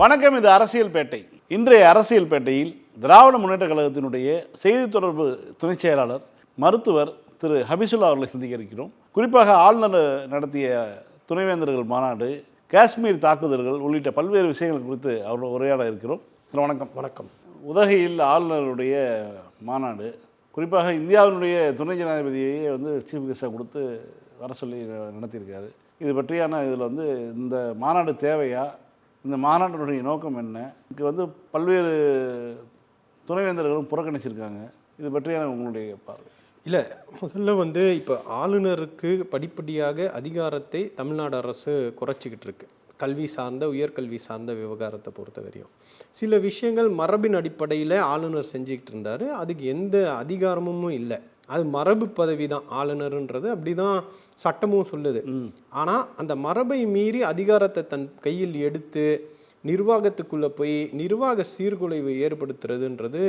வணக்கம் இது அரசியல் பேட்டை இன்றைய அரசியல் பேட்டையில் திராவிட முன்னேற்ற கழகத்தினுடைய செய்தி தொடர்பு துணைச் செயலாளர் மருத்துவர் திரு. ஹபிசுல்லா அவர்களை சந்திக்க இருக்கிறோம். குறிப்பாக ஆளுநர் நடத்திய துணைவேந்தர்கள் மாநாடு காஷ்மீர் தாக்குதல்கள் உள்ளிட்ட பல்வேறு விஷயங்கள் குறித்து அவரோட உரையாட இருக்கிறோம். திரு வணக்கம். வணக்கம். உதகையில் ஆளுநருடைய மாநாடு குறிப்பாக இந்தியாவினுடைய துணை ஜனாதிபதியையே வந்து சீஃப் கெஸ்டாக கொடுத்து வர சொல்லி நடத்தியிருக்காரு. இது பற்றியான இதில் வந்து இந்த மாநாடு தேவையா? இந்த மாநாட்டினுடைய நோக்கம் என்ன? இங்கே வந்து பல்வேறு துணைவேந்தர்களும் புறக்கணிச்சிருக்காங்க. இது பற்றியான உங்களுடைய பார்வை. இல்லை முதல்ல வந்து இப்போ ஆளுநருக்கு படிப்படியாக அதிகாரத்தை தமிழ்நாடு அரசு குறைச்சிக்கிட்டு இருக்கு. கல்வி சார்ந்த உயர்கல்வி சார்ந்த விவகாரத்தை பொறுத்த வரையும். சில விஷயங்கள் மரபின் அடிப்படையில் ஆளுநர் செஞ்சுக்கிட்டு இருந்தார். அதுக்கு எந்த அதிகாரமும் இல்லை. அது மரபு பதவி தான் ஆளுநருன்றது அப்படி தான் சட்டமும் சொல்லுது. ஆனால் அந்த மரபை மீறி அதிகாரத்தை தன் கையில் எடுத்து நிர்வாகத்துக்குள்ளே போய் நிர்வாக சீர்குலைவு ஏற்படுத்துறதுன்றது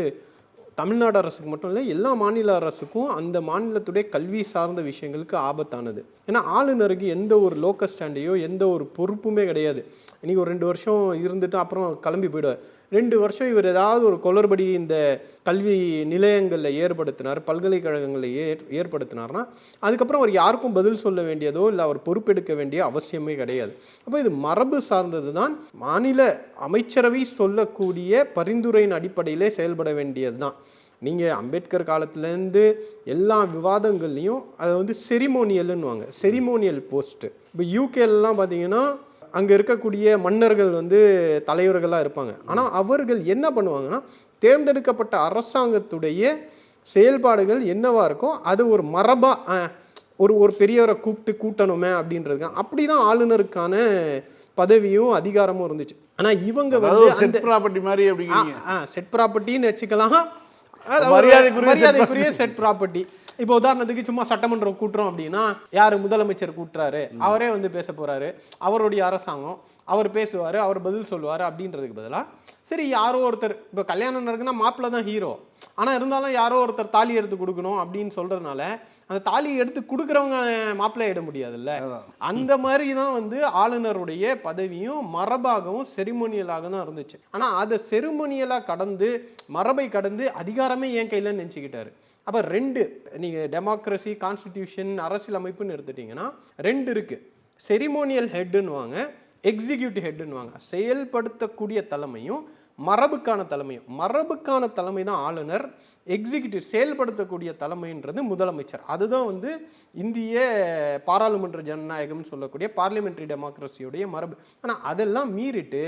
தமிழ்நாடு அரசுக்கு மட்டும் இல்லை எல்லா மாநில அரசுக்கும் அந்த மாநிலத்துடைய கல்வி சார்ந்த விஷயங்களுக்கு ஆபத்தானது. ஏன்னா ஆளுநருக்கு எந்த ஒரு லோக்கல் ஸ்டாண்டையோ எந்த ஒரு பொறுப்புமே கிடையாது. இன்னைக்கு ஒரு ரெண்டு வருஷம் இருந்துட்டு அப்புறம் கிளம்பி போயிடுவார். ரெண்டு வருஷம் இவர் ஏதாவது ஒரு குளறுபடி இந்த கல்வி நிலையங்களில் ஏற்படுத்தினார் பல்கலைக்கழகங்களில் ஏ ஏற்படுத்தினார்னா அதுக்கப்புறம் அவர் யாருக்கும் பதில் சொல்ல வேண்டியதோ இல்லை அவர் பொறுப்பெடுக்க வேண்டிய அவசியமே கிடையாது. அப்போ இது மரபு சார்ந்தது தான். மாநில அமைச்சரவை சொல்லக்கூடிய பரிந்துரையின் அடிப்படையிலே செயல்பட வேண்டியது தான். நீங்கள் அம்பேத்கர் காலத்துலேருந்து எல்லா விவாதங்கள்லையும் அதை வந்து செரிமோனியல்னுவாங்க செரிமோனியல் போஸ்ட்டு இப்போ யூகேலலாம் பார்த்தீங்கன்னா அங்கே இருக்கக்கூடிய மன்னர்கள் வந்து தலைவர்களாக இருப்பாங்க. ஆனால் அவர்கள் என்ன பண்ணுவாங்கன்னா தேர்ந்தெடுக்கப்பட்ட அரசாங்கத்துடைய செயல்பாடுகள் என்னவா இருக்கோ அது ஒரு மரபாக ஒரு ஒரு பெரியவரை கூப்பிட்டு கூட்டணுமே அப்படின்றது அப்படி தான் ஆளுநருக்கான பதவியும் அதிகாரமும் இருந்துச்சு. ஆனால் இவங்க வந்து செட் ப்ராப்பர்ட்டி மாதிரி அப்படிங்கிறீங்க. செட் ப்ராப்பர்ட்டின்னு வச்சுக்கலாம். மரியாதைக்குரிய செட் ப்ராப்பர்ட்டி இப்போ உதாரணத்துக்கு சும்மா சட்டமன்றம் கூட்டுறோம் அப்படின்னா யார் முதலமைச்சர் கூட்டுறாரு? அவரே வந்து பேச போறாரு. அவருடைய அரசாங்கம் அவர் பேசுவார் அவர் பதில் சொல்லுவார் அப்படின்றதுக்கு பதிலாக சரி யாரோ ஒருத்தர் இப்போ கல்யாணம் நடக்குன்னா மாப்பிள்ளை தான் ஹீரோ ஆனால் இருந்தாலும் யாரோ ஒருத்தர் தாலி எடுத்து கொடுக்கணும் அப்படின்னு சொல்றதுனால அந்த தாலி எடுத்து கொடுக்குறவங்க மாப்பிள்ளை இட முடியாதுல்ல. அந்த மாதிரி தான் வந்து ஆளுநருடைய பதவியும் மரபாகவும் செரிமோனியலாக தான் இருந்துச்சு. ஆனால் அதை செரிமோனியலாக கடந்து மரபை கடந்து அதிகாரமே என் கையில் நினச்சிக்கிட்டாரு. அப்போ ரெண்டு நீங்கள் டெமோக்ரஸி கான்ஸ்டிடியூஷன் அரசியல் அமைப்புன்னு எடுத்துட்டிங்கன்னா ரெண்டு இருக்குது செரிமோனியல் ஹெட்டுன்னுவாங்க எக்ஸிக்யூட்டிவ் ஹெட்டுன்னுவாங்க செயல்படுத்தக்கூடிய தலைமையும் மரபுக்கான தலைமையும். மரபுக்கான தலைமை தான் ஆளுநர். எக்ஸிக்யூட்டிவ் செயல்படுத்தக்கூடிய தலைமைன்றது முதலமைச்சர். அதுதான் வந்து இந்திய பாராளுமன்ற ஜனநாயகம்னு சொல்லக்கூடிய பார்லிமெண்ட்ரி டெமோக்ரஸியுடைய மரபு. ஆனால் அதெல்லாம் மீறிட்டு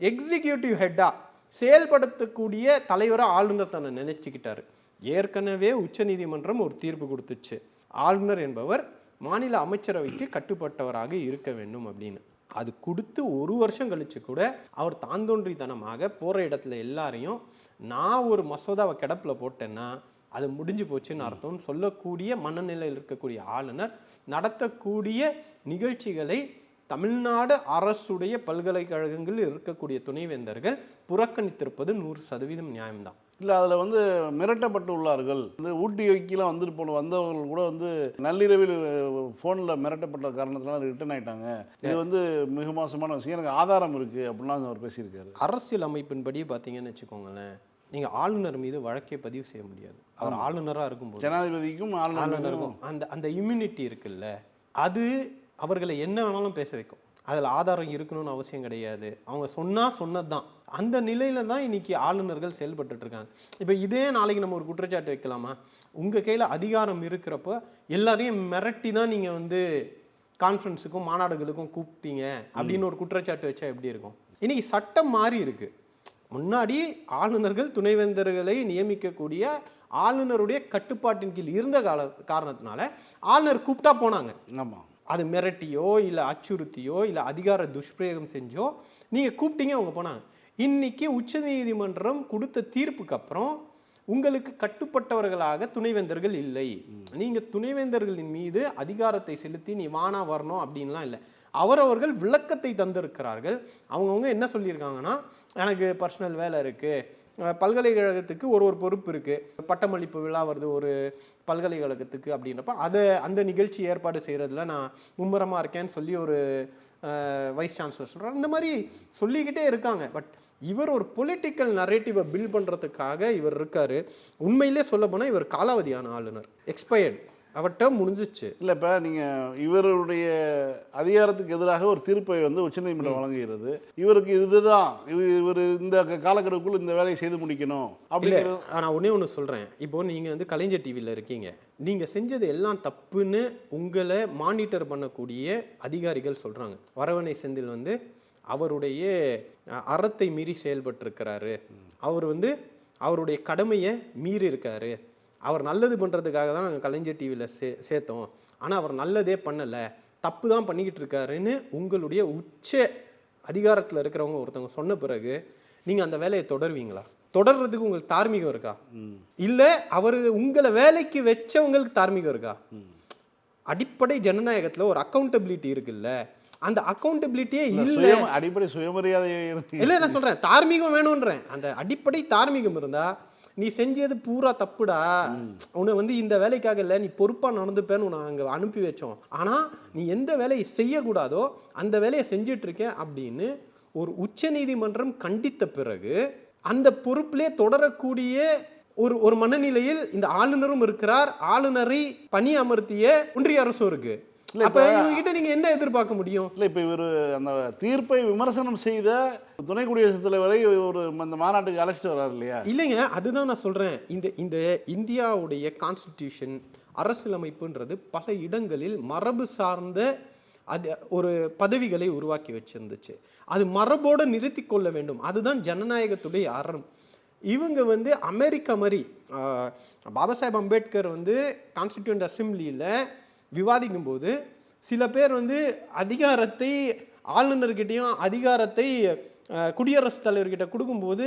எக்ஸிக்யூட்டிவ் ஹெட்டாக செயல்படுத்தக்கூடிய தலைவராக ஆளுநர் தன்னை நினைச்சுக்கிட்டாரு. ஏற்கனவே உச்சநீதிமன்றம் ஒரு தீர்ப்பு கொடுத்துச்சு. ஆளுநர் என்பவர் மாநில அமைச்சரவைக்கு கட்டுப்பட்டவராக இருக்க வேண்டும் அப்படின்னு. அது கொடுத்து ஒரு வருஷம் கழிச்சு கூட அவர் தாந்தோன்றித்தனமாக போகிற இடத்துல எல்லாரையும் நான் ஒரு மசோதாவை கிடப்பில் போட்டேன்னா அது முடிஞ்சு போச்சுன்னு அர்த்தம்னு சொல்லக்கூடிய மனநிலையில் இருக்கக்கூடிய ஆளுநர் நடத்தக்கூடிய நிகழ்ச்சிகளை தமிழ்நாடு அரசுடைய பல்கலைக்கழகங்களில் இருக்கக்கூடிய துணைவேந்தர்கள் புறக்கணித்திருப்பது நூறு சதவீதம் நியாயம்தான். இல்லை அதில் வந்து மிரட்டப்பட்டு உள்ளார்கள். இந்த ஊட்டி வைக்கெலாம் வந்துட்டு போன வந்தவர்கள் கூட வந்து நள்ளிரவில் ஃபோனில் மிரட்டப்பட்ட காரணத்தினால ரிட்டர்ன் ஆயிட்டாங்க. இது வந்து மிக மோசமான விஷயம். எனக்கு ஆதாரம் இருக்குது அப்படின்லாம் அவர் பேசியிருக்காரு. அரசியல் அமைப்பின்படி பார்த்தீங்கன்னு வச்சுக்கோங்களேன் நீங்கள் ஆளுநர் மீது வழக்கே பதிவு செய்ய முடியாது. அவர் ஆளுநராக இருக்கும்போது. ஜனாதிபதிக்கும் ஆளுநருக்கும் ஆளுநருக்கும் அந்த அந்த இம்யூனிட்டி இருக்குல்ல அது அவர்களை என்ன வேணாலும் பேச வைக்கும். அதில் ஆதாரம் இருக்கணும்னு அவசியம் கிடையாது. அவங்க சொன்னால் சொன்னது தான் அந்த நிலையில தான் இன்னைக்கு ஆளுநர்கள் செயல்பட்டுட்டு இருக்காங்க. இப்போ இதே நாளைக்கு நம்ம ஒரு குற்றச்சாட்டு வைக்கலாமா? உங்கள் கையில் அதிகாரம் இருக்கிறப்போ எல்லாரையும் மிரட்டி தான் நீங்கள் வந்து கான்ஃபரன்ஸுக்கும் மாநாடுகளுக்கும் கூப்பிட்டீங்க. அப்படின்னு ஒரு குற்றச்சாட்டு வச்சா எப்படி இருக்கும்? இன்னைக்கு சட்டம் மாறி இருக்கு. முன்னாடி ஆளுநர்கள் துணைவேந்தர்களை நியமிக்கக்கூடிய ஆளுநருடைய கட்டுப்பாட்டின் கீழ் இருந்த கால காரணத்தினால ஆளுநர் கூப்பிட்டா போனாங்க. ஆமாம் அது மிரட்டியோ இல்லை அச்சுறுத்தியோ இல்லை அதிகார துஷ்பிரயோகம் செஞ்சோ நீங்கள் கூப்பிட்டீங்க அவங்க போனாங்க. இன்னைக்கு உச்சநீதிமன்றம் கொடுத்த தீர்ப்புக்கு அப்புறம் உங்களுக்கு கட்டுப்பட்டவர்களாக துணைவேந்தர்கள் இல்லை. நீங்கள் துணைவேந்தர்களின் மீது அதிகாரத்தை செலுத்தி நீ வானா வரணும் அப்படின்லாம் இல்லை. அவரவர்கள் விளக்கத்தை தந்திருக்கிறார்கள். அவங்கவுங்க என்ன சொல்லியிருக்காங்கன்னா எனக்கு பர்சனல் வேலை இருக்குது பல்கலைக்கழகத்துக்கு ஒரு ஒரு பொறுப்பு இருக்குது பட்டமளிப்பு விழா வருது ஒரு பல்கலைக்கழகத்துக்கு அப்படின்றப்ப அதை அந்த நிகழ்ச்சி ஏற்பாடு செய்கிறதுல நான் மும்முரமாக இருக்கேன்னு சொல்லி ஒரு வைஸ் சான்சலர் சொல்றாரு. இந்த மாதிரி சொல்லிக்கிட்டே இருக்காங்க. பட் இவர் ஒரு பொலிட்டிக்கல் நரேட்டிவை பில்ட் பண்றதுக்காக இவர் இருக்காரு. உண்மையிலே சொல்ல போனா இவர் காலாவதியான ஆளுநர். எக்ஸ்பயர்ட் அவர் டேர்ம் முடிஞ்சிச்சு. இல்லை இப்போ நீங்கள் இவருடைய அதிகாரத்துக்கு எதிராக ஒரு தீர்ப்பை வந்து உச்சநீதிமன்றம் வழங்குகிறது. இவருக்கு இதுதான். இவர் இவர் இந்த காலக்கெடுக்குள் இந்த வேலையை செய்து முடிக்கணும். அப்படிங்கிறது நான் ஒண்ணே ஒன்று சொல்றேன். இப்போ நீங்க வந்து கலைஞர் டிவியில் இருக்கீங்க. நீங்கள் செஞ்சது எல்லாம் தப்புன்னு உங்களை மானிட்டர் பண்ணக்கூடிய அதிகாரிகள் சொல்கிறாங்க வரவணை செந்தில் வந்து அவருடைய அறத்தை மீறி செயல்பட்டிருக்கிறாரு. அவர் வந்து அவருடைய கடமையை மீறி இருக்காரு. அவர் நல்லது பண்ணுறதுக்காக தான் நாங்கள் கலைஞர் டிவியில் சே சேர்த்தோம். ஆனால் அவர் நல்லதே பண்ணலை. தப்பு தான் பண்ணிக்கிட்டு இருக்காருன்னு உங்களுடைய உச்ச அதிகாரத்தில் இருக்கிறவங்க ஒருத்தவங்க சொன்ன பிறகு நீங்கள் அந்த வேலையை தொடருவீங்களா? தொடர்றதுக்கு உங்களுக்கு தார்மீகம் இருக்கா? இல்ல அவர் உங்களை வேலைக்கு வச்சவங்களுக்கு தார்மீகம் இருக்கா. அடிப்படை ஜனநாயகத்துல ஒரு அக்கௌண்டபிலிட்டி இருக்குல்ல. அந்த அக்கௌண்டபிலிட்டியே இல்ல, அடிப்படை சுயமரியாதை. இல்ல நான் சொல்றேன். தார்மீகம் வேணும்ன்றேன். அந்த அடிப்படை தார்மீகம் இருந்தா நீ செஞ்சது பூரா தப்புடா. உன்னை வந்து இந்த வேலைக்காக இல்லை நீ பொறுப்பா நடந்துப்பேன்னு உன்னை அங்க அனுப்பி வச்சோம். ஆனா நீ எந்த வேலையை செய்யக்கூடாதோ அந்த வேலையை செஞ்சுட்டு இருக்கேன் அப்படின்னு ஒரு உச்ச நீதிமன்றம் கண்டித்த பிறகு அந்த பொறுப்பிலே தொடரக்கூடிய ஒரு ஒரு மனநிலையில் இந்த ஆளுநரும் இருக்கிறார். ஆளுநரை பணி அமர்த்திய ஒன்றிய அரசும் இருக்கு. அப்ப இப்ப- இவங்க கிட்ட நீங்க என்ன எதிர்பார்க்க முடியும்? இல்லை இப்போ இவர் அந்த தீர்ப்பை விமர்சனம் செய்த துணை குடியரசுத் தலைவரை ஒரு அந்த மாநாட்டுக்கு அழைச்சிட்டு வர்றாரு இல்லையா? இல்லைங்க அதுதான் நான் சொல்றேன். இந்த இந்த இந்தியாவுடைய கான்ஸ்டிடியூஷன் அரசியலமைப்புன்றது பல இடங்களில் மரபு சார்ந்த அது ஒரு பதவிகளை உருவாக்கி வச்சிருந்துச்சு. அது மரபோடு நிறுத்தி கொள்ள வேண்டும். அதுதான் ஜனநாயகத்துடைய அறம். இவங்க வந்து அமெரிக்கா மாதிரி பாபா சாஹேப் அம்பேத்கர் வந்து கான்ஸ்டிடியூண்ட் அசம்பிளியில் விவாதிக்கும் போது சில பேர் வந்து அதிகாரத்தை ஆளுநர்கிட்டையும் அதிகாரத்தை குடியரசுத் தலைவர்கிட்ட கொடுக்கும்போது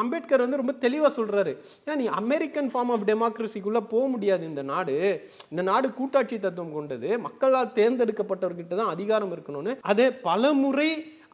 அம்பேத்கர் வந்து ரொம்ப தெளிவாக சொல்கிறாரு ஏன்னா நீ அமெரிக்கன் ஃபார்ம் ஆஃப் டெமோக்ரஸிக்குள்ளே போக முடியாது இந்த நாடு. இந்த நாடு கூட்டாட்சி தத்துவம் கொண்டது. மக்களால் தேர்ந்தெடுக்கப்பட்டவர்கிட்ட தான் அதிகாரம் இருக்கணும்னு. அதே பலமுறை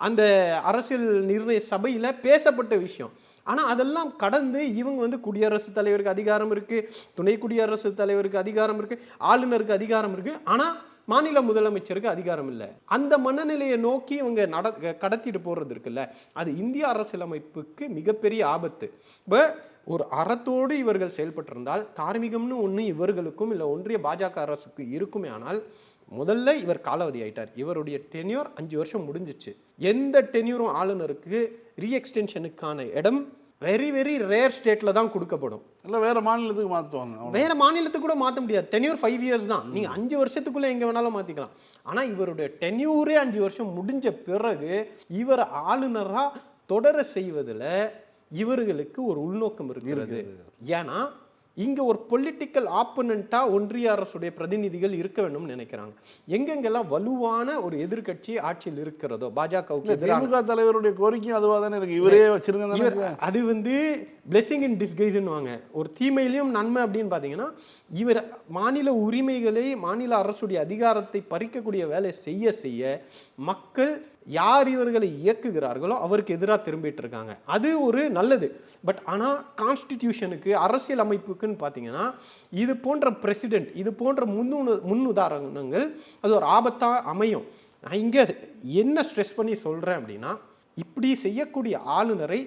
அந்த அரசியல் நிர்ணய சபையில் பேசப்பட்ட விஷயம். ஆனால் அதெல்லாம் கடந்து இவங்க வந்து குடியரசுத் தலைவருக்கு அதிகாரம் இருக்குது துணை குடியரசுத் தலைவருக்கு அதிகாரம் இருக்குது ஆளுநருக்கு அதிகாரம் இருக்குது ஆனால் மாநில முதலமைச்சருக்கு அதிகாரம் இல்லை. அந்த மனநிலையை நோக்கி இவங்க நட கடத்திட்டு போறது இருக்குல்ல அது இந்திய அரசியலமைப்புக்கு மிகப்பெரிய ஆபத்து. இப்போ ஒரு அறத்தோடு இவர்கள் செயல்பட்டிருந்தால் தார்மீகம்னு ஒன்று இவர்களுக்கும் இல்லை ஒன்றிய பாஜக அரசுக்கு இருக்குமே ஆனால் முதல்ல இவர் காலாவதி ஆயிட்டார். இவருடைய டென்யூர் அஞ்சு வருஷம் முடிஞ்சிச்சு. எந்த டென்யூரும் ஆளுநருக்கு ரீஎக்ஸ்டென்ஷனுக்கான இடம் வெரி வெரி ரேர் ஸ்டேட்ல தான் கொடுக்கப்படும். இல்லை வேற மாநிலத்துக்கு மாற்றுவாங்க. வேற மாநிலத்துக்கு கூட மாற்ற முடியாது. டென்யூர் ஃபைவ் இயர்ஸ் தான். நீங்க அஞ்சு வருஷத்துக்குள்ள எங்க வேணாலும் மாத்திக்கலாம். ஆனா இவருடைய டென்யூரே அஞ்சு வருஷம் முடிஞ்ச பிறகு இவர் ஆளுநரா தொடர செய்வதுல இவர்களுக்கு ஒரு உள்நோக்கம் இருக்கிறது. ஏன்னா இங்க ஒரு பொலிட்டிக்கல் ஆப்பனண்டா ஒன்றிய அரசுடைய பிரதிநிதிகள் இருக்க வேணும்னு நினைக்கிறாங்க. எங்கெங்கெல்லாம் வலுவான ஒரு எதிர்க்கட்சி ஆட்சியில் இருக்கிறதோ பாஜகவுக்கு திமுக தலைவருடைய கோரிக்கையும் அதுவாக தானே இருக்கு. இவரே வச்சிருங்க. அது வந்து பிளெஸிங் இன் டிஸ்கைஸ்னுவாங்க ஒரு தீமையிலையும் நன்மை அப்படின்னு பார்த்தீங்கன்னா இவர் மாநில உரிமைகளை மாநில அரசுடைய அதிகாரத்தை பறிக்கக்கூடிய வேலை செய்ய செய்ய மக்கள் யார் இவர்களை இயக்குகிறார்களோ அவருக்கு எதிராக திரும்பிட்டு இருக்காங்க. அது ஒரு நல்லது. பட் ஆனால் கான்ஸ்டிடியூஷனுக்கு அரசியல் அமைப்புக்குன்னு பார்த்தீங்கன்னா இது போன்ற பிரசிடென்ட் இது போன்ற முன்னு முன் உதாரணங்கள் அது ஒரு ஆபத்தாக அமையும். நான் இங்கே என்ன ஸ்ட்ரெஸ் பண்ணி சொல்கிறேன் அப்படின்னா இப்படி செய்யக்கூடிய ஆளுநரை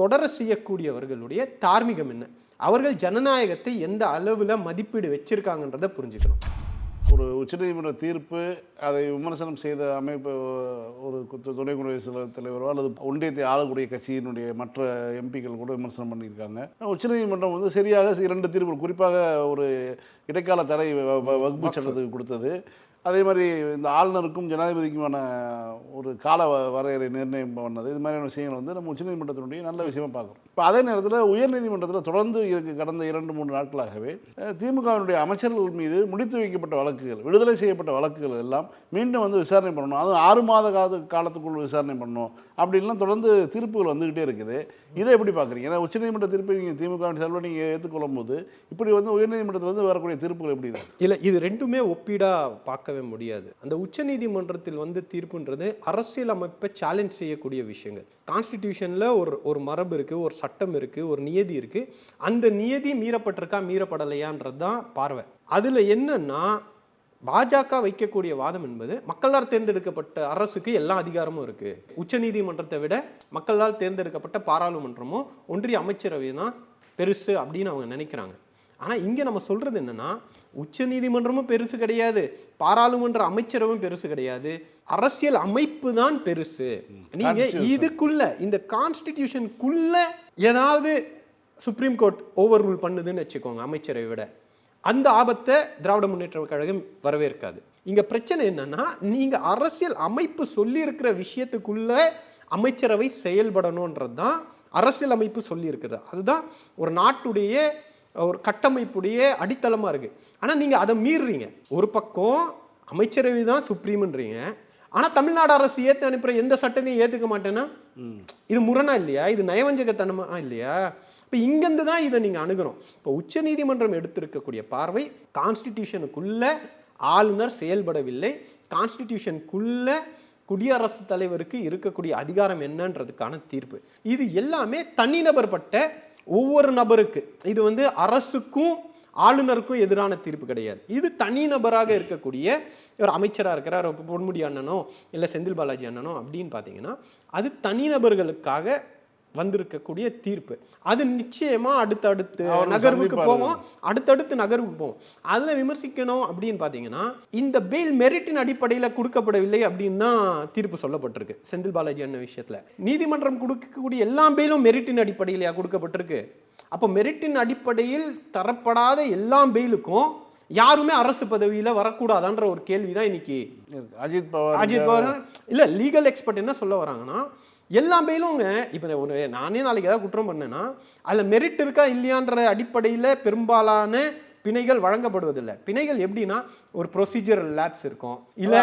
தொடர செய்யக்கூடியவர்களுடைய தார்மீகம் என்ன? அவர்கள் ஜனநாயகத்தை எந்த அளவில் மதிப்பீடு வச்சிருக்காங்கன்றதை புரிஞ்சுக்கணும். ஒரு உச்சநீதிமன்ற தீர்ப்பு அதை விமர்சனம் செய்த அமைப்பு ஒரு துணை குடியரசுத் தலைவரோ அல்லது ஒன்றியத்தை ஆளக்கூடிய கட்சியினுடைய மற்ற எம்பிக்கள் கூட விமர்சனம் பண்ணியிருக்காங்க. உச்சநீதிமன்றம் வந்து சரியாக இரண்டு தீர்ப்பு குறிப்பாக ஒரு இடைக்கால தடை வகுப்பு சட்டத்துக்கு கொடுத்தது. அதே மாதிரி இந்த ஆளுநருக்கும் ஜனாதிபதிக்குமான ஒரு கால வ- வரையறை நிர்ணயம் பண்ணது. இது மாதிரியான விஷயங்கள் வந்து நம்ம உச்சநீதிமன்றத்தினுடைய நல்ல விஷயமா பார்க்குறோம். இப்போ அதே நேரத்தில் உயர்நீதிமன்றத்தில் தொடர்ந்து இருக்கு கடந்த இரண்டு மூன்று நாட்களாகவே திமுகவினுடைய அமைச்சர்கள் மீது முடித்து வைக்கப்பட்ட வழக்குகள் விடுதலை செய்யப்பட்ட வழக்குகள் எல்லாம் மீண்டும் வந்து விசாரணை பண்ணணும். அதுவும் ஆறு மாத கால காலத்துக்குள் விசாரணை பண்ணணும். அப்படின்லாம் தொடர்ந்து தீர்ப்புகள் வந்துக்கிட்டே இருக்குது. இதை எப்படி பார்க்குறீங்க? ஏன்னா உச்சநீதிமன்ற தீர்ப்பை நீங்கள் திமுக செல்வ நீங்கள் ஏற்றுக்கொள்ளும் போது இப்படி வந்து உயர்நீதிமன்றத்திலிருந்து வரக்கூடிய தீர்ப்புகள் எப்படி இருக்கு? இல்லை இது ரெண்டுமே ஒப்பீடாக பார்க்கவே முடியாது. அந்த உச்சநீதிமன்றத்தில் வந்து தீர்ப்புன்றது அரசியல் அமைப்பை சேலஞ்ச் செய்யக்கூடிய விஷயங்கள். கான்ஸ்டிடியூஷனில் ஒரு ஒரு மரபு இருக்குது ஒரு சட்டம் இருக்குது ஒரு நியதி இருக்குது அந்த நியதி மீறப்பட்டிருக்கா மீறப்படலையான்றது தான் பார்வை. அதில் என்னன்னா பாஜக வைக்கக்கூடிய வாதம் என்பது மக்களால் தேர்ந்தெடுக்கப்பட்ட அரசுக்கு எல்லா அதிகாரமும் இருக்கு. உச்சநீதிமன்றத்தை விட மக்களால் தேர்ந்தெடுக்கப்பட்ட பாராளுமன்றமும் ஒன்றிய அமைச்சரவை தான் பெருசு அப்படின்னு அவங்க நினைக்கிறாங்க. ஆனால் இங்கே நம்ம சொல்றது என்னன்னா உச்சநீதிமன்றமும் பெருசு கிடையாது பாராளுமன்ற அமைச்சரவும் பெருசு கிடையாது அரசியல் அமைப்பு தான் பெருசு. நீங்க. இதுக்குள்ள இந்த கான்ஸ்டிடியூஷனுக்குள்ள ஏதாவது சுப்ரீம் கோர்ட் ஓவர் ரூல் பண்ணுதுன்னு வச்சுக்கோங்க அமைச்சரை விட. அந்த ஆபத்தை திராவிட முன்னேற்ற கழகம் வரவேற்காது. இங்க பிரச்சனை என்னன்னா நீங்க அரசியல் அமைப்பு சொல்லி இருக்கிற விஷயத்துக்குள்ள அமைச்சரவை செயல்படணுன்றது தான் அரசியல் அமைப்பு சொல்லி இருக்கிறது அதுதான் ஒரு நாட்டுடைய ஒரு கட்டமைப்புடைய அடித்தளமா இருக்கு. ஆனா நீங்க அதை மீறுறீங்க. ஒரு பக்கம் அமைச்சரவை தான் சுப்ரீம்ன்றீங்க. ஆனா தமிழ்நாடு அரசு ஏத்து அனுப்புற எந்த சட்டத்தையும் ஏத்துக்க மாட்டேன்னா? இது முரணா இல்லையா? இது நயவஞ்சகத்தனமா? இல்லையா? இப்போ இங்கேருந்து தான் இதை நீங்கள் அணுகணும். இப்போ உச்சநீதிமன்றம் எடுத்திருக்கக்கூடிய பார்வை கான்ஸ்டிடியூஷனுக்குள்ளே ஆளுநர் செயல்படவில்லை. கான்ஸ்டிடியூஷனுக்குள்ளே குடியரசுத் தலைவருக்கு இருக்கக்கூடிய அதிகாரம் என்னன்றதுக்கான தீர்ப்பு. இது எல்லாமே தனிநபர்பட்ட ஒவ்வொரு நபருக்கு இது வந்து அரசுக்கும் ஆளுநருக்கும் எதிரான தீர்ப்பு கிடையாது. இது தனிநபராக இருக்கக்கூடிய ஒரு அமைச்சராக இருக்கிறார் பொன்முடி அண்ணனோ இல்லை செந்தில் பாலாஜி அண்ணனோ அப்படின்னு பார்த்தீங்கன்னா அது தனிநபர்களுக்காக வந்திருக்கக்கூடிய தீர்ப்பு. அது நிச்சயமா அடுத்தடுத்து நகர்வுக்கு. போவோம். அடுத்தடுத்து நகர்வுக்கு போவோம். அதில் விமர்சிக்கணும் அப்படின்னு பார்த்தீங்கன்னா இந்த பெயில் மெரிட்டின் அடிப்படையில் கொடுக்கப்படவில்லை அப்படின்னு தான் தீர்ப்பு சொல்லப்பட்டிருக்கு. செந்தில் பாலாஜி அண்ணன் விஷயத்தில். நீதிமன்றம் கொடுக்கக்கூடிய எல்லா பெயிலும் மெரிட்டின் அடிப்படையிலையா கொடுக்கப்பட்டிருக்கு? அப்போ மெரிட்டின் அடிப்படையில் தரப்படாத எல்லா பெயிலுக்கும் யாருமே அரசு பதவியில வரக்கூடாதான்ற ஒரு கேள்வி தான் இன்னைக்கு. அஜித் பவார். அஜித் பவார். இல்ல லீகல் எக்ஸ்பர்ட் என்ன சொல்ல வராங்கன்னா எல்லா பெயிலுங்க இப்போ ஒரு நானே நாளைக்கு ஏதாவது குற்றம் பண்ணேன்னா அதில் மெரிட் இருக்கா இல்லையான்ற அடிப்படையில் பெரும்பாலான பிணைகள் வழங்கப்படுவதில்லை. பிணைகள் எப்படின்னா ஒரு ப்ரொசீஜரல் லேப்ஸ் இருக்கும். இல்ல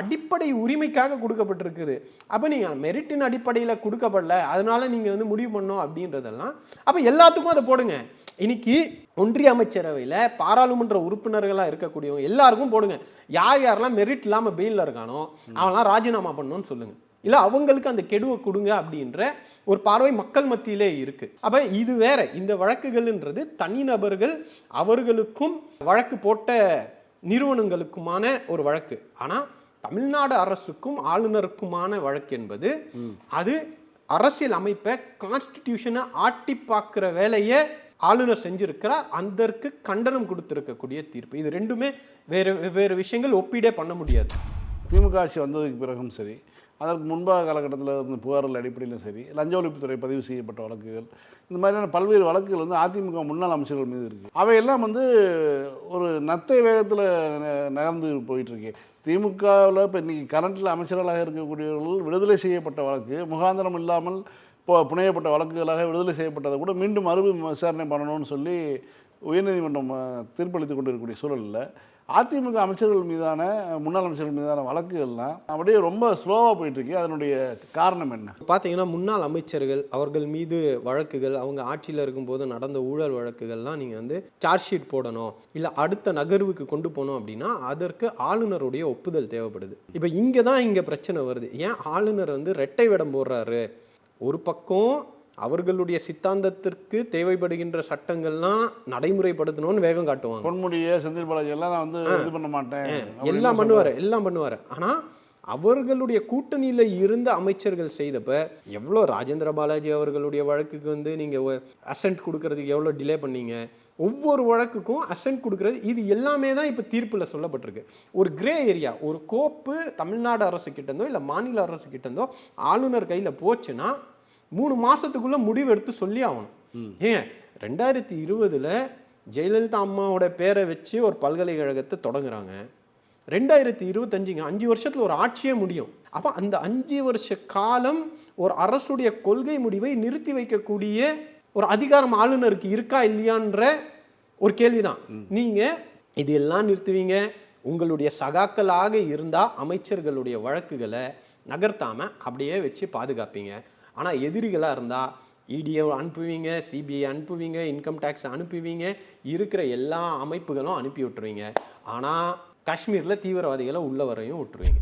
அடிப்படை உரிமைக்காக கொடுக்கப்பட்டிருக்குது. அப்போ நீங்க மெரிட்டின் அடிப்படையில் கொடுக்கப்படல. அதனால நீங்க வந்து முடிவு பண்ணோம் அப்படின்றதெல்லாம். அப்போ எல்லாத்துக்கும் அதை போடுங்க. இன்னைக்கு ஒன்றிய அமைச்சரவையில பாராளுமன்ற உறுப்பினர்களா இருக்கக்கூடியவங்க எல்லாருக்கும் போடுங்க. யார் யாரெல்லாம் மெரிட் இல்லாம பெயில்ல இருக்கானோ அவன்லாம் ராஜினாமா பண்ணணும்னு சொல்லுங்க. இல்ல அவங்களுக்கு அந்த கெடுவை கொடுங்க அப்படின்ற ஒரு பார்வை மக்கள் மத்தியிலே இருக்கு. அப்ப இது வேற இந்த வழக்குகள்ன்றது தனிநபர்கள் அவர்களுக்கும் வழக்கு போட்ட நிறுவனங்களுக்குமான ஒரு வழக்கு. ஆனா தமிழ்நாடு அரசுக்கும் ஆளுநருக்குமான வழக்கு என்பது அது அரசியல் அமைப்பை கான்ஸ்டிடியூஷனை ஆட்டி பார்க்குற வேலையை ஆளுநர் செஞ்சிருக்கிறார். அதற்கு கண்டனம் கொடுத்திருக்கக்கூடிய தீர்ப்பு. இது ரெண்டுமே வேறு வெவ்வேறு விஷயங்கள் ஒப்பீடே பண்ண முடியாது. திமுக ஆட்சி வந்ததுக்கு பிறகும் சரி அதற்கு முன்பாக காலகட்டத்தில் இருந்த புகார்கள் அடிப்படையிலும் சரி லஞ்ச ஒழிப்புத்துறை பதிவு செய்யப்பட்ட வழக்குகள் இந்த மாதிரியான பல்வேறு வழக்குகள் வந்து அதிமுக முன்னாள் அமைச்சர்கள் மீது இருக்குது அவையெல்லாம் வந்து ஒரு நத்தை வேகத்தில் நகர்ந்து போயிட்டுருக்கு. திமுகவில் இப்போ இன்றைக்கி கரண்ட்டில் அமைச்சர்களாக இருக்கக்கூடியவர்கள் விடுதலை செய்யப்பட்ட வழக்கு முகாந்திரம் இல்லாமல் இப்போ புனையப்பட்ட வழக்குகளாக விடுதலை செய்யப்பட்டதை கூட மீண்டும் மறு விசாரணை பண்ணணும்னு சொல்லி உயர்நீதிமன்றம் தீர்ப்பளித்து கொண்டிருக்கக்கூடிய சூழலில் அதிமுக அமைச்சர்கள் மீதான முன்னாள் அமைச்சர்கள் மீதான வழக்குகள்லாம் அப்படியே ரொம்ப ஸ்லோவாக போயிட்டுருக்கு. அதனுடைய காரணம் என்ன? பார்த்தீங்கன்னா முன்னாள் அமைச்சர்கள் அவர்கள் மீது வழக்குகள் அவங்க ஆட்சியில் இருக்கும்போது நடந்த ஊழல் வழக்குகள்லாம் நீங்கள் வந்து சார்ஜ் ஷீட் போடணும் இல்லை அடுத்த நகர்வுக்கு கொண்டு போகணும் அப்படின்னா அதற்கு ஆளுநருடைய ஒப்புதல் தேவைப்படுது. இப்போ இங்கே தான் இங்கே பிரச்சனை வருது. ஏன் ஆளுநர் வந்து ரெட்டை விடம் போடுறாரு? ஒரு பக்கம் அவர்களுடைய சித்தாந்தத்திற்கு தேவைப்படுகின்ற சட்டங்கள்லாம் நடைமுறைப்படுத்தணும்னு வேகம் காட்டுவாங்க. பொன்முடியை செந்தில் பாலாஜி எல்லாம் நான் வந்து இது பண்ண மாட்டேன். எல்லாம் பண்ணுவார் எல்லாம் பண்ணுவார். ஆனால் அவர்களுடைய கூட்டணியில் இருந்த அமைச்சர்கள் செய்தப்ப எவ்வளோ ராஜேந்திர பாலாஜி அவர்களுடைய வழக்குக்கு வந்து நீங்கள் அசென்ட் கொடுக்கறதுக்கு எவ்வளோ டிலே பண்ணீங்க? ஒவ்வொரு வழக்குக்கும் அசென்ட் கொடுக்கறது இது எல்லாமே தான் இப்போ தீர்ப்பில் சொல்லப்பட்டிருக்கு. ஒரு கிரே ஏரியா ஒரு கோப்பு தமிழ்நாடு அரசு கிட்டேருந்தோ இல்லை மாநில அரசு கிட்டேருந்தோ ஆளுநர் கையில் போச்சுன்னா மூணு மாசத்துக்குள்ள முடிவு எடுத்து சொல்லி ஆகணும். ஏங்க ரெண்டாயிரத்தி இருபதுல ஜெயலலிதா அம்மாவோட பேரை வச்சு ஒரு பல்கலைக்கழகத்தை தொடங்குறாங்க. ரெண்டாயிரத்தி இருபத்தஞ்சுங்க அஞ்சு வருஷத்துல ஒரு ஆட்சியே முடியும். அப்போ அந்த அஞ்சு வருஷ காலம் ஒரு அரசுடைய கொள்கை முடிவை நிறுத்தி வைக்கக்கூடிய ஒரு அதிகாரம் ஆளுநருக்கு இருக்கா இல்லையான்ற ஒரு கேள்விதான். நீங்க இது எல்லாம் நிறுத்துவீங்க. உங்களுடைய சகாக்களாக இருந்தா அமைச்சர்களுடைய வழக்குகளை நகர்த்தாமல் அப்படியே வச்சு பாதுகாப்பீங்க. ஆனால் எதிரிகளாக இருந்தால் இடியை அனுப்புவீங்க சிபிஐ அனுப்புவீங்க இன்கம் டேக்ஸ் அனுப்புவீங்க இருக்கிற எல்லா அமைப்புகளும் அனுப்பி விட்டுருவீங்க. ஆனால் காஷ்மீரில் தீவிரவாதிகளை உள்ள வரையும் விட்டுருவீங்க.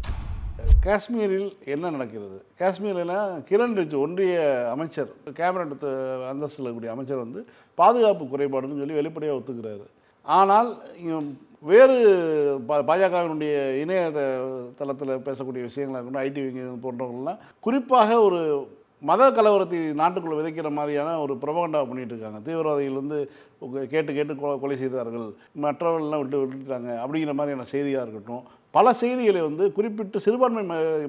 காஷ்மீரில் என்ன நடக்கிறது? காஷ்மீரில் கிரண் ரிஜிஜு ஒன்றிய அமைச்சர் கேபினட் அந்தஸ்தில் இருக்கக்கூடிய அமைச்சர் வந்து பாதுகாப்பு குறைபாடுன்னு சொல்லி வெளிப்படையாக ஒத்துக்கிறாரு. ஆனால் வேறு பா பாஜகவினுடைய இணைய தளத்தில் பேசக்கூடிய விஷயங்களாக இருக்கட்டும் ஐடி விங்க போன்றவங்களாம் குறிப்பாக ஒரு மத கலவரத்தை நாட்டுக்குள்ளே விதைக்கிற மாதிரியான ஒரு பிரபகண்டா பண்ணிகிட்டு இருக்காங்க. தீவிரவாதிகள் வந்து கேட்டு கேட்டு கொலை கொலை செய்தார்கள். மற்றவர்கள்லாம் விட்டு விட்டுட்டாங்க. அப்படிங்கிற மாதிரியான செய்தியாக இருக்கட்டும் பல செய்திகளை வந்து குறிப்பிட்டு சிறுபான்மை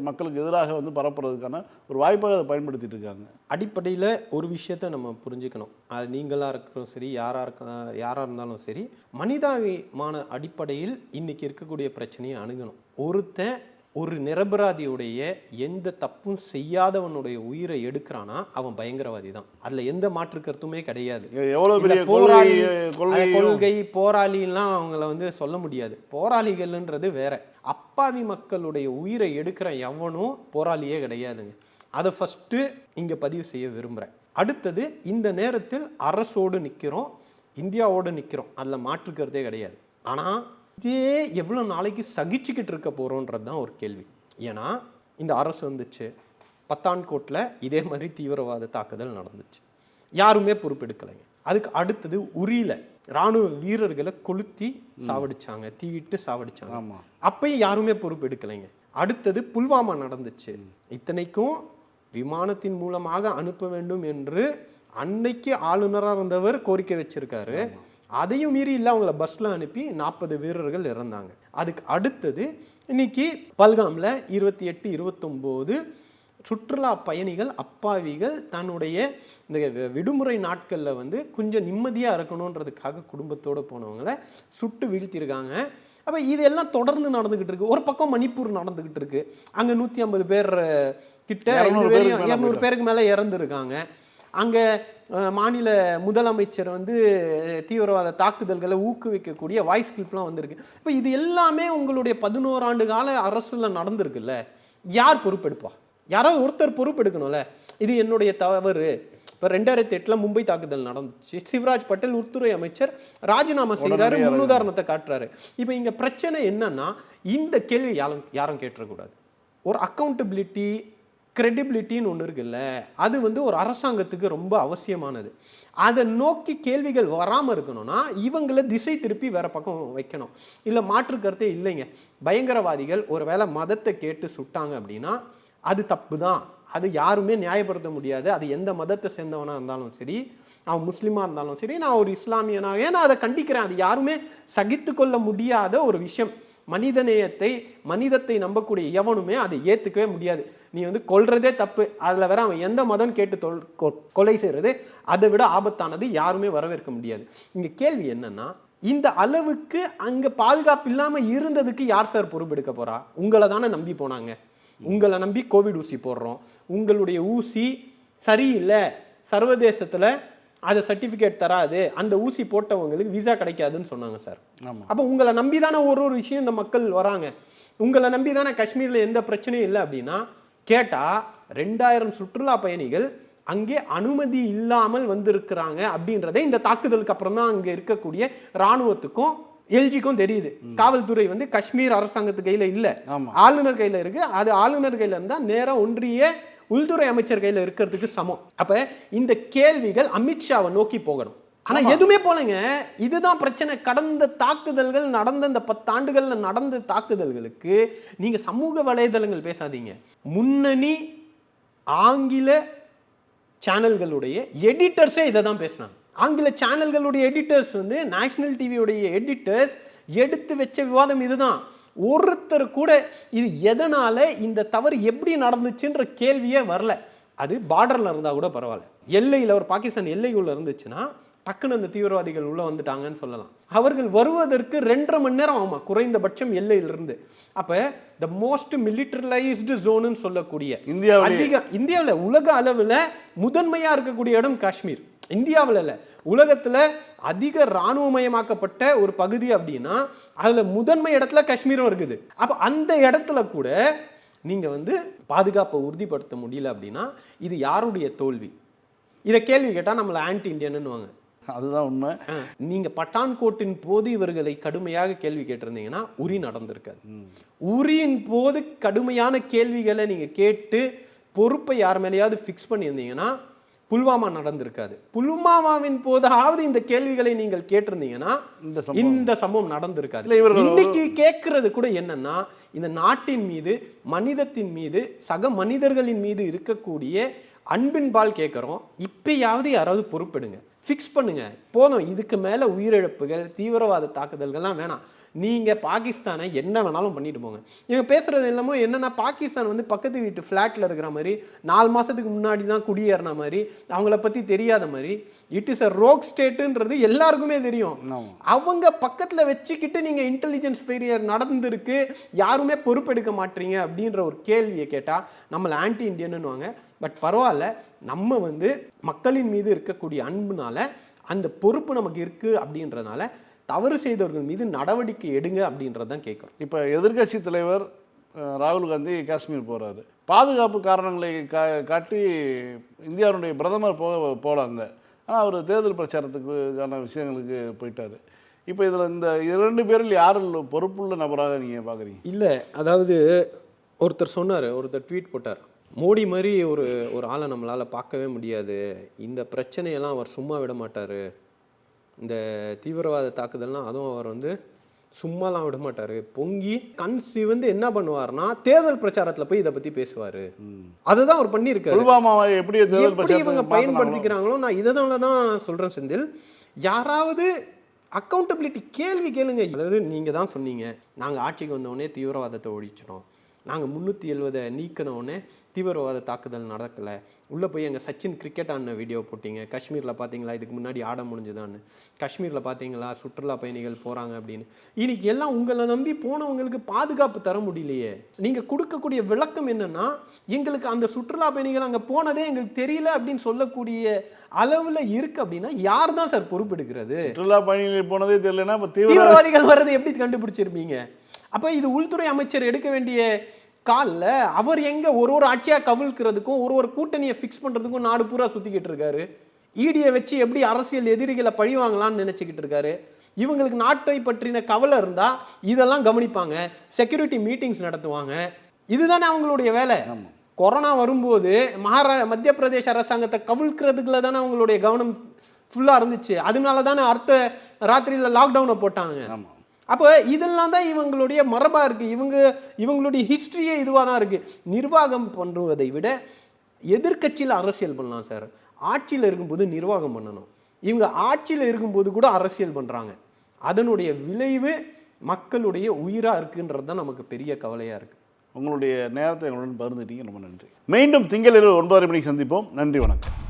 மக்களுக்கு எதிராக வந்து பரப்புறதுக்கான ஒரு வாய்ப்பாக அதை பயன்படுத்திட்டு இருக்காங்க. அடிப்படையில் ஒரு விஷயத்த நம்ம புரிஞ்சுக்கணும். அது நீங்களாக இருக்கிறோம் சரி யாராக இருக்க யாராக இருந்தாலும் சரி மனிதாபிமான அடிப்படையில் இன்றைக்கி இருக்கக்கூடிய பிரச்சனையை அணுகணும். ஒருத்தன் ஒரு நிரபராதியுடைய எந்த தப்பும் செய்யாதவனுடைய உயிரை எடுக்கிறானா அவன் பயங்கரவாதி தான் அதுல எந்த மாற்று கருத்துமே கிடையாது. போராளி கொள்கை போராளிலாம் அவங்கள வந்து சொல்ல முடியாது. போராளிகள்ன்றது வேற. அப்பாவி மக்களுடைய உயிரை எடுக்கிற எவனும் போராளியே கிடையாதுங்க. அதை ஃபஸ்ட்டு இங்கே பதிவு செய்ய விரும்புகிறேன் அடுத்தது இந்த நேரத்தில் அரசோடு நிற்கிறோம் இந்தியாவோடு நிற்கிறோம் அதில் மாற்றுக்கிறதே கிடையாது. ஆனால் இதே எவ்வளோ நாளைக்கு சகிச்சுக்கிட்டு இருக்க போகிறோன்றது தான் ஒரு கேள்வி. ஏன்னா இந்த அரசு வந்துச்சு. பத்தான்கோட்டில் இதே மாதிரி தீவிரவாத தாக்குதல் நடந்துச்சு. யாருமே பொறுப்பெடுக்கலைங்க. அதுக்கு அடுத்தது உரியில ராணுவ வீரர்களை கொளுத்தி சாவடிச்சாங்க தீயிட்டு சாவடிச்சாங்க. அப்பயும் யாருமே பொறுப்பு எடுக்கலைங்க அடுத்தது புல்வாமா நடந்துச்சு. இத்தனைக்கும் விமானத்தின் மூலமாக அனுப்ப வேண்டும் என்று அன்னைக்கு ஆளுநராக இருந்தவர் கோரிக்கை வச்சிருக்காரு. அதையும் மீறி இல்லை அவங்கள பஸ்ல அனுப்பி நாற்பது வீரர்கள் இறந்தாங்க. அதுக்கு அடுத்தது இன்னைக்கு பல்காம்ல இருபத்தி எட்டு இருபத்தொம்போது சுற்றுலா பயணிகள் அப்பாவிகள் தன்னுடைய இந்த விடுமுறை நாட்களில் வந்து கொஞ்சம் நிம்மதியாக இருக்கணுன்றதுக்காக குடும்பத்தோடு போனவங்கள சுட்டு வீழ்த்தியிருக்காங்க அப்போ இதெல்லாம் தொடர்ந்து நடந்துக்கிட்டு இருக்கு. ஒரு பக்கம் மணிப்பூர் நடந்துக்கிட்டு இருக்கு. அங்கே நூற்றி ஐம்பது பேர் கிட்ட 200 பேருக்கு மேல இரநூறு. பேருக்கு மேலே இறந்துருக்காங்க. அங்கே மாநில முதலமைச்சர் வந்து தீவிரவாத தாக்குதல்களை ஊக்குவிக்கக்கூடிய வாய்ஸ் கிளிப்லாம் வந்திருக்கு. இப்போ இது எல்லாமே உங்களுடைய பதினோராண்டு கால அரசுல நடந்திருக்குல்ல. யார் பொறுப்பெடுப்பா? யாராவது ஒருத்தர் பொறுப்பெடுக்கணும்ல. இது என்னுடைய தவறு. இப்போ ரெண்டாயிரத்தி எட்டில் மும்பை தாக்குதல் நடந்துச்சு. சிவராஜ் பட்டேல் உள்துறை அமைச்சர் ராஜினாமா செய்கிறாரு முன்னுதாரணத்தை காட்டுறாரு. இப்போ இங்கே பிரச்சனை என்னன்னா இந்த கேள்வி யாரும் யாரும் கேட்டுறக்கூடாது. ஒரு அக்கௌண்டபிலிட்டி கிரெடிபிலிட்டின்னு ஒன்று இருக்குல்ல அது வந்து ஒரு அரசாங்கத்துக்கு ரொம்ப அவசியமானது. அதை நோக்கி கேள்விகள் வராமல் இருக்கணும்னா இவங்களை திசை திருப்பி வேற பக்கம் வைக்கணும். இல்லை மாற்று கருத்தே இல்லைங்க. பயங்கரவாதிகள் ஒரு வேளை மதத்தை கேட்டு சுட்டாங்க அப்படின்னா அது தப்பு தான் அது யாருமே நியாயப்படுத்த முடியாது. அது எந்த மதத்தை சேர்ந்தவனாக இருந்தாலும் சரி அவன் முஸ்லீமாக இருந்தாலும் சரி நான் ஒரு இஸ்லாமியனாக ஏன்னா அதை கண்டிக்கிறேன். அது யாருமே சகித்து கொள்ள முடியாத ஒரு விஷயம். மனிதநேயத்தை மனிதத்தை நம்பக்கூடிய எவனுமே அதை ஏற்றுக்கவே முடியாது. நீ வந்து கொல்றதே தப்பு. அதில் வேற அவன் எந்த மதம் கேட்டு தொல் கொ- கொலை செய்கிறது அதை விட ஆபத்தானது யாருமே வரவேற்க முடியாது. இங்கே கேள்வி என்னன்னா இந்த அளவுக்கு அங்கே பாதுகாப்பு இல்லாமல் இருந்ததுக்கு யார் சார் பொறுப்பெடுக்க போறா? உங்களை தானே நம்பி போனாங்க. உங்களை நம்பி கோவிட் ஊசி போடுறோம். உங்களுடைய ஊசி சரியில்லை. சர்வதேசத்தில் அதை சர்டிஃபிகேட் தராது அந்த ஊசி போட்டவங்களுக்கு விசா கிடைக்காதுன்னு சொன்னாங்க சார். அப்போ உங்களை நம்பி தானே ஒரு ஒரு விஷயம் இந்த மக்கள் வராங்க? உங்களை நம்பி தானே காஷ்மீரில் எந்த பிரச்சனையும் இல்லை அப்படின்னா கேட்டால் ரெண்டாயிரம் சுற்றுலா பயணிகள் அங்கே அனுமதி இல்லாமல் வந்திருக்கிறாங்க அப்படின்றதே இந்த தாக்குதலுக்கு அப்புறம் தான் அங்கே இருக்கக்கூடிய இராணுவத்துக்கும் எல்ஜிக்கும் தெரியுது. காவல்துறை வந்து காஷ்மீர் அரசாங்கத்து கையில் இல்லை. ஆளுநர் கையில் இருக்கு. அது ஆளுநர் கையில் இருந்தால் நேராக ஒன்றிய உள்துறை அமைச்சர் கையில் இருக்கிறதுக்கு சமம். அப்போ இந்த கேள்விகள் அமித்ஷாவை நோக்கி போகணும். ஆனா எதுவுமே போலங்க. இதுதான் பிரச்சனை. கடந்த தாக்குதல்கள் நடந்த இந்த பத்தாண்டுகள்ல நடந்த தாக்குதல்களுக்கு நீங்க சமூக வலைதளங்கள் பேசாதீங்க. முன்னணி ஆங்கில சேனல்களுடைய எடிட்டர்ஸே இதை தான் பேசினாங்க. ஆங்கில சேனல்களுடைய எடிட்டர்ஸ் வந்து நேஷனல் டிவியுடைய எடிட்டர்ஸ் எடுத்து வச்ச விவாதம் இதுதான். ஒருத்தர் கூட இது எதனால இந்த தவறு எப்படி நடந்துச்சுன்ற கேள்வியே வரல. அது பார்டரில் இருந்தால் கூட பரவாயில்ல. எல்லையில் ஒரு பாகிஸ்தான் எல்லைக்குள்ளே இருந்துச்சுன்னா டக்குன்னு அந்த தீவிரவாதிகள் உள்ள வந்துட்டாங்கன்னு சொல்லலாம். அவர்கள் வருவதற்கு ரெண்டரை மணி நேரம் ஆகுமா? குறைந்தபட்சம் எல்லையிலிருந்து. அப்ப த மோஸ்ட் மிலிட்டரலைஸ்டு ஜோனுன்னு சொல்லக்கூடிய இந்தியாவிலே. அதிக இந்தியாவில் உலக அளவில் முதன்மையாக இருக்கக்கூடிய இடம் காஷ்மீர். இந்தியாவில் இல்லை. உலகத்தில் அதிக இராணுவமயமாக்கப்பட்ட ஒரு பகுதி அப்படின்னா அதில் முதன்மை இடத்துல காஷ்மீரும் இருக்குது. அப்போ அந்த இடத்துல கூட நீங்கள் வந்து பாதுகாப்பை உறுதிப்படுத்த முடியல அப்படின்னா இது யாருடைய தோல்வி? இதை கேள்வி கேட்டால் நம்மளை ஆன்டி இந்தியனுன்னுவாங்க அதுதான் உண்மை. நீங்கள் பட்டான்கோட்டின் போது இவர்களை கடுமையாக கேள்வி கேட்டிருந்தீங்கன்னா உரி நடந்திருக்காது. உரியின் போது கடுமையான கேள்விகளை நீங்கள் கேட்டு பொறுப்பை யார் மேலேயாவது ஃபிக்ஸ் பண்ணியிருந்தீங்கன்னா புல்வாமா நடந்திருக்காது. புல்வாமாவின் போதாவது இந்த கேள்விகளை நீங்கள் கேட்டிருந்தீங்கன்னா இந்த சம்பவம். நடந்திருக்காது. இன்னைக்கு கேட்கறது கூட என்னன்னா இந்த நாட்டின் மீது மனிதத்தின் மீது சக மனிதர்களின் மீது இருக்கக்கூடிய அன்பின் பால் கேட்குறோம். இப்பயாவது யாராவது பொறுப்பெடுங்க. ஃபிக்ஸ் பண்ணுங்க. போதும். இதுக்கு மேல உயிரிழப்புகள் தீவிரவாத தாக்குதல்கள்லாம் வேணாம். நீங்க பாகிஸ்தானை என்ன வேணாலும் பண்ணிட்டு போங்க. இவங்க பேசுறது எல்லாமோ என்னன்னா பாகிஸ்தான் வந்து பக்கத்து வீட்டு ஃப்ளாட்ல இருக்கிற மாதிரி நாலு மாசத்துக்கு முன்னாடி தான் குடியேறின மாதிரி அவங்கள பத்தி தெரியாத மாதிரி இட் இஸ் அ ரோக் ஸ்டேட்டுன்றது எல்லாருக்குமே தெரியும். அவங்க பக்கத்துல வச்சுக்கிட்டு நீங்க இன்டெலிஜென்ஸ் ஃபெயிலியர் நடந்திருக்கு யாருமே பொறுப்பெடுக்க மாட்டீங்க அப்படின்ற ஒரு கேள்வியை கேட்டா நம்மள ஆன்டி இந்தியன்னுவாங்க பட் பரவாயில்ல நம்ம வந்து மக்களின் மீது இருக்கக்கூடிய அன்புனால அந்த பொறுப்பு நமக்கு இருக்கு அப்படின்றனால தவறு செய்தவர்கள் மீது நடவடிக்கை எடுங்க அப்படின்றது தான் கேட்குறோம். இப்போ எதிர்க்கட்சி தலைவர் ராகுல் காந்தி காஷ்மீர் போகிறாரு பாதுகாப்பு காரணங்களை கா காட்டி இந்தியாவுடைய பிரதமர் போக போகலாங்க ஆனால் அவர் தேர்தல் பிரச்சாரத்துக்கான விஷயங்களுக்கு போயிட்டாரு. இப்போ இதில் இந்த இரண்டு பேரில் யாரில் பொறுப்புள்ள நபராக நீங்கள் பார்க்குறீங்க இல்லை அதாவது ஒருத்தர் சொன்னார் ஒருத்தர் ட்வீட் போட்டார். மோடி மாதிரி ஒரு ஒரு ஆளை நம்மளால் பார்க்கவே முடியாது. இந்த பிரச்சனையெல்லாம் அவர் சும்மா விட மாட்டார். இந்த தீவிரவாத தாக்குதல்லாம் அதுவும் அவர் வந்து சும்மாலாம் விட மாட்டார். பொங்கி கண் சிவந்து என்ன பண்ணுவார்னா தேர்தல் பிரச்சாரத்தில் போய் இதை பற்றி பேசுவார். அதுதான் அவர் பண்ணியிருக்காரு. புல்வாமாவை எப்படி இவங்க பயன்படுத்திக்கிறாங்களோ நான் இதனால தான் சொல்கிறேன் செந்தில். யாராவது அக்கௌண்டபிலிட்டி கேள்வி கேளுங்க. அதாவது நீங்கள் தான் சொன்னீங்க நாங்கள் ஆட்சிக்கு வந்தோடனே தீவிரவாதத்தை ஒழிச்சிட்டோம். நாங்கள் முந்நூற்றி எழுவதை நீக்கினோடனே தீவிரவாத தாக்குதல் நடக்கலை. உள்ளே போய் எங்கள் சச்சின் கிரிக்கெட் ஆடின வீடியோ போட்டீங்க. காஷ்மீரில் பார்த்தீங்களா இதுக்கு முன்னாடி ஆட முடிஞ்சுதான்னு. காஷ்மீரில் பார்த்தீங்களா சுற்றுலா பயணிகள் போகிறாங்க அப்படின்னு. இன்னைக்கு எல்லாம் உங்களை நம்பி போனவங்களுக்கு பாதுகாப்பு தர முடியலையே. நீங்கள் கொடுக்கக்கூடிய விளக்கம் என்னன்னா எங்களுக்கு அந்த சுற்றுலா பயணிகள் அங்கே போனதே எங்களுக்கு தெரியல அப்படின்னு சொல்லக்கூடிய அளவில் இருக்கு அப்படின்னா யார் தான் சார் பொறுப்பெடுக்கிறது? சுற்றுலா பயணிகள் போனதே தெரியலன்னா தீவிரவாதிகள் வர்றதை எப்படி கண்டுபிடிச்சிருப்பீங்க? அப்ப இது உள்துறை அமைச்சர் எடுக்க வேண்டிய கால்ல அவர் எங்க ஒரு ஒரு ஆட்சியா கவிழ்க்கிறதுக்கும் ஒரு ஒரு கூட்டணியை ஃபிக்ஸ் பண்றதுக்கும் நாடு பூரா சுத்திக்கிட்டு இருக்காரு. ஈடியை வச்சு எப்படி அரசியல் எதிரிகளை பழி வாங்கலாம்னு நினைச்சுக்கிட்டு இருக்காரு. இவங்களுக்கு நாட்டை பற்றின கவலை இருந்தா இதெல்லாம் கவனிப்பாங்க. செக்யூரிட்டி மீட்டிங்ஸ் நடத்துவாங்க. இதுதானே அவங்களுடைய வேலை. கொரோனா வரும்போது மகாரா மத்திய பிரதேச அரசாங்கத்தை கவிழ்க்கிறதுக்குள்ள தானே அவங்களுடைய கவனம் ஃபுல்லாக இருந்துச்சு. அதனால தானே அடுத்த ராத்திரியில் லாக்டவுனை போட்டாங்க ஆமாம் அப்போ இதெல்லாம் தான் இவங்களுடைய மரபாக இருக்குது இவங்க இவங்களுடைய ஹிஸ்ட்ரியே இதுவாக தான் இருக்குது நிர்வாகம் பண்ணுவதை விட எதிர்க்கட்சியில் அரசியல் பண்ணலாம் சார் ஆட்சியில் இருக்கும்போது நிர்வாகம் பண்ணணும். இவங்க ஆட்சியில் இருக்கும்போது கூட அரசியல் பண்ணுறாங்க அதனுடைய விளைவு மக்களுடைய உயிராக இருக்குன்றது தான் நமக்கு பெரிய கவலையாக இருக்குது உங்களுடைய நேரத்தை எங்களுடன் பகிர்ந்துட்டீங்க. ரொம்ப நன்றி. மீண்டும் திங்களில் ஒன்பதரை மணிக்கு சந்திப்போம். நன்றி வணக்கம்.